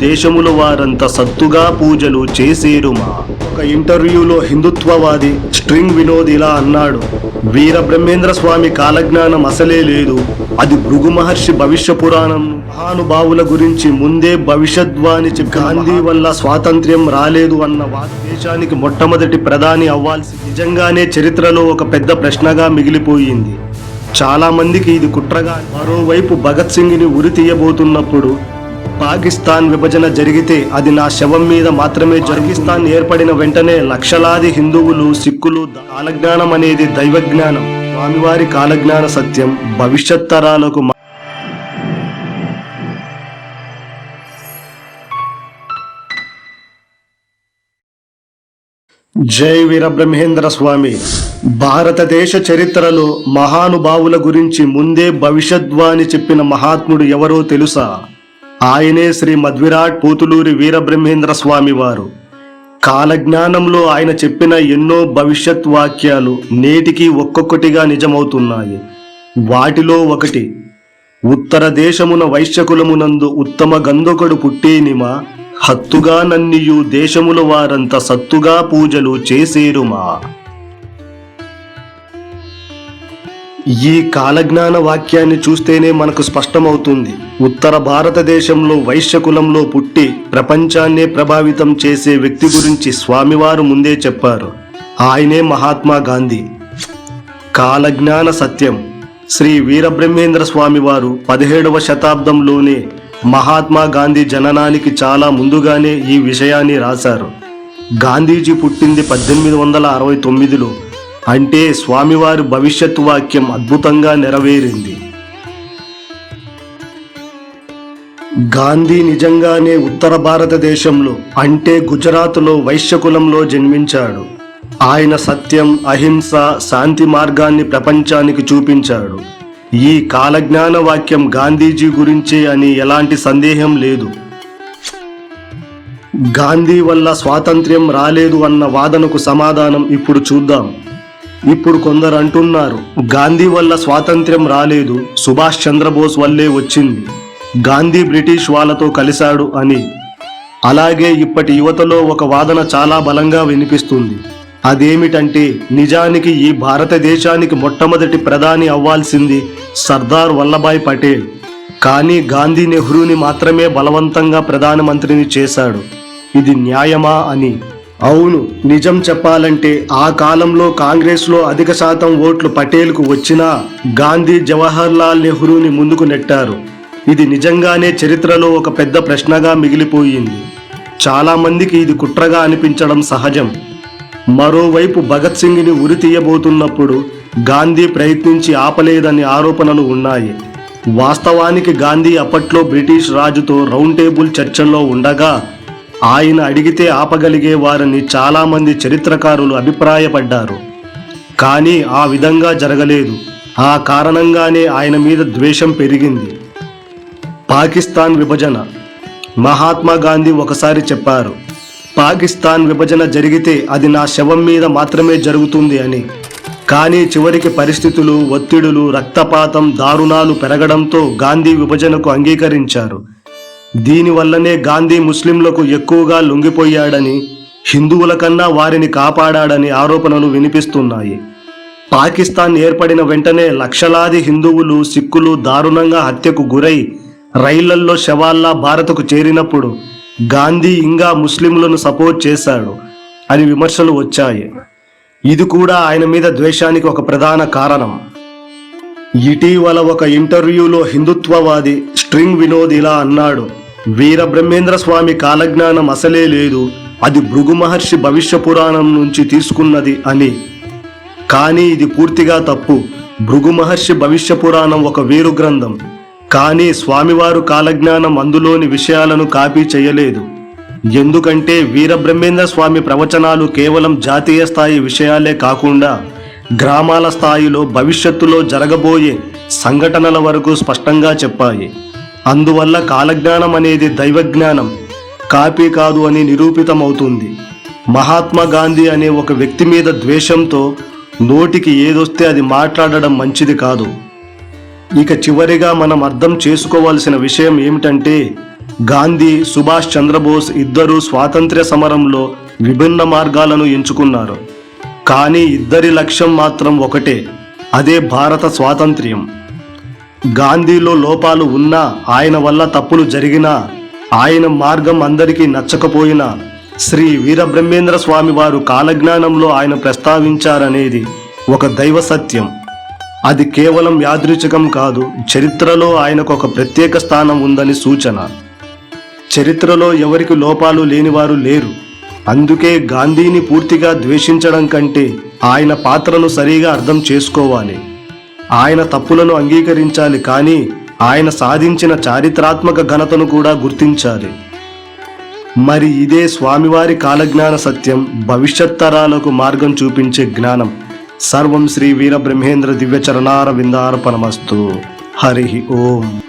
దేశముల వారంతా సత్తుగా పూజలు చేసేరుమా ఒక ఇంటర్వ్యూలో హిందుత్వవాది స్ట్రింగ్ వినోద్ ఇలా అన్నాడు వీర బ్రహ్మేంద్ర స్వామి కాలజ్ఞానం అసలే లేదు. అది భృగు మహర్షి భవిష్య పురాణం మహానుభావుల గురించి ముందే భవిష్యద్వాణి గాంధీ వల్ల స్వాతంత్ర్యం రాలేదు అన్న వాదం దేశానికి మొట్టమొదటి ప్రధాని అవ్వాల్సి నిజంగానే చరిత్రలో ఒక పెద్ద ప్రశ్నగా మిగిలిపోయింది. చాలా మందికి ఇది కుట్రగా మరోవైపు భగత్ సింగ్ని ఉరి తీయబోతున్నప్పుడు పాకిస్తాన్ విభజన జరిగితే అది నా శవం మీద మాత్రమే జరిగిస్తాన్ ఏర్పడిన వెంటనే లక్షలాది హిందువులు సిక్కులు కాలజ్ఞానం అనేది దైవజ్ఞానం. స్వామివారి కాలజ్ఞాన సత్యం భవిష్యత్ తరాలకు జై వీరబ్రహ్మేంద్ర స్వామి. భారతదేశ చరిత్రలో మహానుభావుల గురించి ముందే భవిష్యద్వాణి చెప్పిన మహాత్ముడు ఎవరో తెలుసా? ఆయనే శ్రీ మధ్విరాట్ పోతులూరి వీరబ్రహ్మేంద్ర స్వామి వారు. కాలజ్ఞానంలో ఆయన చెప్పిన ఎన్నో భవిష్యత్ వాక్యాలు నేటికి ఒక్కొక్కటిగా నిజమవుతున్నాయి. వాటిలో ఒకటి ఉత్తర దేశమున వైశ్యకులమునందు ఉత్తమ గంధకుడు పుట్టేనిమా హత్తుగా నన్నియు దేశముల వారంత సత్తుగా పూజలు చేసేరుమా? ఈ కాలజ్ఞాన వాక్యాన్ని చూస్తేనే మనకు స్పష్టమవుతుంది. ఉత్తర భారతదేశంలో వైశ్య కులంలో పుట్టి ప్రపంచాన్నే ప్రభావితం చేసే వ్యక్తి గురించి స్వామివారు ముందే చెప్పారు. ఆయనే మహాత్మా గాంధీ. కాలజ్ఞాన సత్యం. శ్రీ వీరబ్రహ్మేంద్ర స్వామివారు పదిహేడవ శతాబ్దంలోనే మహాత్మా గాంధీ జననానికి చాలా ముందుగానే ఈ విషయాన్ని రాశారు. గాంధీజీ పుట్టింది పద్దెనిమిది వందల అరవై తొమ్మిదిలో. అంటే స్వామివారి భవిష్యత్ వాక్యం అద్భుతంగా నెరవేరింది. గాంధీ నిజంగానే ఉత్తర భారతదేశంలో అంటే గుజరాత్లో వైశ్యకులంలో జన్మించాడు. ఆయన సత్యం అహింస శాంతి మార్గాన్ని ప్రపంచానికి చూపించాడు. ఈ కాలజ్ఞాన వాక్యం గాంధీజీ గురించే అని ఎలాంటి సందేహం లేదు. గాంధీ వల్ల స్వాతంత్ర్యం రాలేదు అన్న వాదనకు సమాధానం ఇప్పుడు చూద్దాం. ఇప్పుడు కొందరు అంటున్నారు గాంధీ వల్ల స్వాతంత్ర్యం రాలేదు సుభాష్ చంద్రబోస్ వల్లే వచ్చింది. గాంధీ బ్రిటిష్ వాళ్ళతో కలిశాడు అని. అలాగే ఇప్పటి యువతలో ఒక వాదన చాలా బలంగా వినిపిస్తుంది. అదేమిటంటే నిజానికి ఈ భారతదేశానికి మొట్టమొదటి ప్రధాని అవ్వాల్సింది సర్దార్ వల్లభాయ్ పటేల్. కానీ గాంధీ నెహ్రూని మాత్రమే బలవంతంగా ప్రధానమంత్రిని చేశాడు. ఇది న్యాయమా అని. అవును నిజం చెప్పాలంటే ఆ కాలంలో కాంగ్రెస్లో అధిక శాతం ఓట్లు పటేల్కు వచ్చినా గాంధీ జవహర్లాల్ నెహ్రూని ముందుకు నెట్టారు. ఇది నిజంగానే చరిత్రలో ఒక పెద్ద ప్రశ్నగా మిగిలిపోయింది. చాలామందికి ఇది కుట్రగా అనిపించడం సహజం. మరోవైపు భగత్ సింగ్ని ఉరి తీయబోతున్నప్పుడు గాంధీ ప్రయత్నించి ఆపలేదని ఆరోపణలు ఉన్నాయి. వాస్తవానికి గాంధీ అప్పట్లో బ్రిటిష్ రాజుతో రౌండ్ టేబుల్ చర్చల్లో ఉండగా ఆయన అడిగితే ఆపగలిగే వారని చాలామంది చరిత్రకారులు అభిప్రాయపడ్డారు. కానీ ఆ విధంగా జరగలేదు. ఆ కారణంగానే ఆయన మీద ద్వేషం పెరిగింది. పాకిస్తాన్ విభజన. మహాత్మా గాంధీ ఒకసారి చెప్పారు పాకిస్తాన్ విభజన జరిగితే అది నా శవం మీద మాత్రమే జరుగుతుంది అని. కానీ చివరికి పరిస్థితులు ఒత్తిడులు రక్తపాతం దారుణాలు పెరగడంతో గాంధీ విభజనకు అంగీకరించారు. దీనివల్లనే గాంధీ ముస్లింలకు ఎక్కువగా లొంగిపోయాడని హిందువుల కన్నా వారిని కాపాడాడని ఆరోపణలు వినిపిస్తున్నాయి. పాకిస్తాన్ ఏర్పడిన వెంటనే లక్షలాది హిందువులు సిక్కులు దారుణంగా హత్యకు గురై రైళ్ళల్లో శవాల్లా భారత్కు చేరినప్పుడు గాంధీ ఇంకా ముస్లింలను సపోర్ట్ చేశాడు అని విమర్శలు వచ్చాయి. ఇది కూడా ఆయన మీద ద్వేషానికి ఒక ప్రధాన కారణం. ఇటీవల ఒక ఇంటర్వ్యూలో హిందుత్వవాది స్ట్రింగ్ వినోద్ ఇలా అన్నాడు. వీర బ్రహ్మేంద్ర స్వామి కాలజ్ఞానం అసలే లేదు అది భృగు మహర్షి భవిష్య పురాణం నుంచి తీసుకున్నది అని. కానీ ఇది పూర్తిగా తప్పు. భృగు మహర్షి భవిష్య పురాణం ఒక వేరు గ్రంథం. కానీ స్వామివారు కాలజ్ఞానం అందులోని విషయాలను కాపీ చేయలేదు. ఎందుకంటే వీరబ్రహ్మేంద్ర స్వామి ప్రవచనాలు కేవలం జాతీయ స్థాయి విషయాలే కాకుండా గ్రామాల స్థాయిలో భవిష్యత్తులో జరగబోయే సంఘటనల వరకు స్పష్టంగా చెప్పాయి. అందువల్ల కాలజ్ఞానం అనేది దైవజ్ఞానం కాపీ కాదు అని నిరూపితమవుతుంది. మహాత్మా గాంధీ అనే ఒక వ్యక్తి మీద ద్వేషంతో నోటికి ఏదొస్తే అది మాట్లాడడం మంచిది కాదు. ఇక చివరిగా మనం అర్థం చేసుకోవాల్సిన విషయం ఏమిటంటే గాంధీ సుభాష్ చంద్రబోస్ ఇద్దరూ స్వాతంత్ర్య సమరంలో విభిన్న మార్గాలను ఎంచుకున్నారు. కానీ ఇద్దరి లక్ష్యం మాత్రం ఒకటే అదే భారత స్వాతంత్ర్యం. గాంధీలో లోపాలు ఉన్నా ఆయన వల్ల తప్పులు జరిగినా ఆయన మార్గం అందరికీ నచ్చకపోయినా శ్రీ వీరబ్రహ్మేంద్ర స్వామి వారు కాలజ్ఞానంలో ఆయన ప్రస్తావించారనేది ఒక దైవ సత్యం. అది కేవలం యాదృచ్ఛికం కాదు చరిత్రలో ఆయనకు ఒక ప్రత్యేక స్థానం ఉందని సూచన. చరిత్రలో ఎవరికి లోపాలు లేనివారు లేరు. అందుకే గాంధీని పూర్తిగా ద్వేషించడం కంటే ఆయన పాత్రను సరిగా అర్థం చేసుకోవాలి. ఆయన తప్పులను అంగీకరించాలి కానీ ఆయన సాధించిన చారిత్రాత్మక ఘనతను కూడా గుర్తించాలి. మరి ఇదే స్వామివారి కాలజ్ఞాన సత్యం భవిష్యత్ తరాలకు మార్గం చూపించే జ్ఞానం. సర్వం శ్రీ వీరబ్రహ్మేంద్ర దివ్య చరణార హరి ఓం.